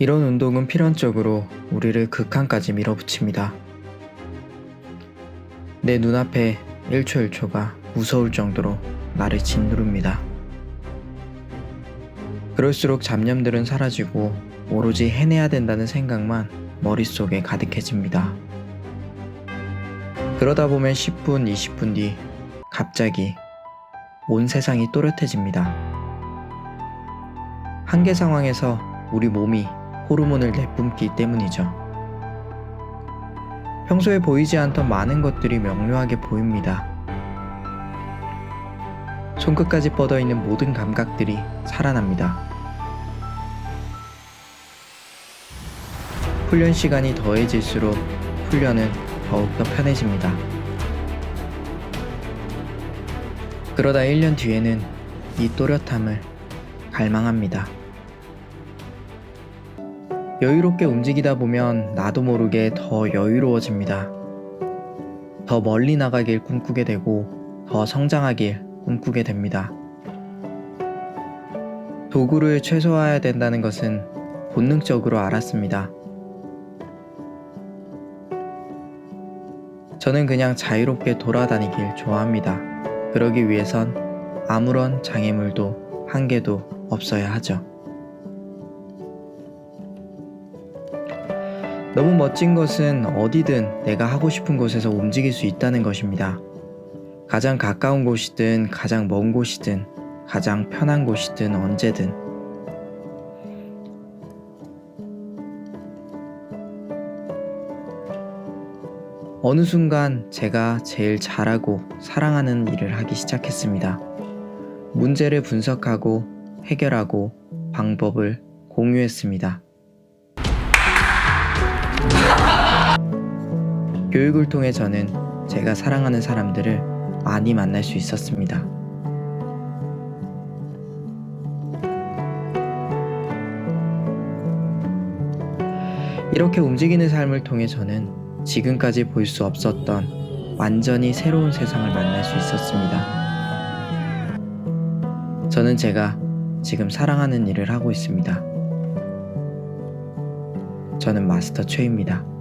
이런 운동은 필연적으로 우리를 극한까지 밀어붙입니다. 내 눈앞에 1초 1초가 무서울 정도로 나를 짓누릅니다. 그럴수록 잡념들은 사라지고 오로지 해내야 된다는 생각만 머릿속에 가득해집니다. 그러다 보면 10분, 20분 뒤 갑자기 온 세상이 또렷해집니다. 한계 상황에서 우리 몸이 호르몬을 내뿜기 때문이죠. 평소에 보이지 않던 많은 것들이 명료하게 보입니다. 손끝까지 뻗어 있는 모든 감각들이 살아납니다. 훈련 시간이 더해질수록 훈련은 더욱더 편해집니다. 그러다 1년 뒤에는 이 또렷함을 갈망합니다. 여유롭게 움직이다 보면 나도 모르게 더 여유로워집니다. 더 멀리 나가길 꿈꾸게 되고 더 성장하길 꿈꾸게 됩니다. 도구를 최소화해야 된다는 것은 본능적으로 알았습니다. 저는 그냥 자유롭게 돌아다니길 좋아합니다. 그러기 위해선 아무런 장애물도 한계도 없어야 하죠. 너무 멋진 것은 어디든 내가 하고 싶은 곳에서 움직일 수 있다는 것입니다. 가장 가까운 곳이든 가장 먼 곳이든 가장 편한 곳이든 언제든 어느 순간 제가 제일 잘하고 사랑하는 일을 하기 시작했습니다. 문제를 분석하고 해결하고 방법을 공유했습니다. 교육을 통해 저는 제가 사랑하는 사람들을 많이 만날 수 있었습니다. 이렇게 움직이는 삶을 통해 저는 지금까지 볼 수 없었던 완전히 새로운 세상을 만날 수 있었습니다. 저는 제가 지금 사랑하는 일을 하고 있습니다. 저는 마스터 최입니다.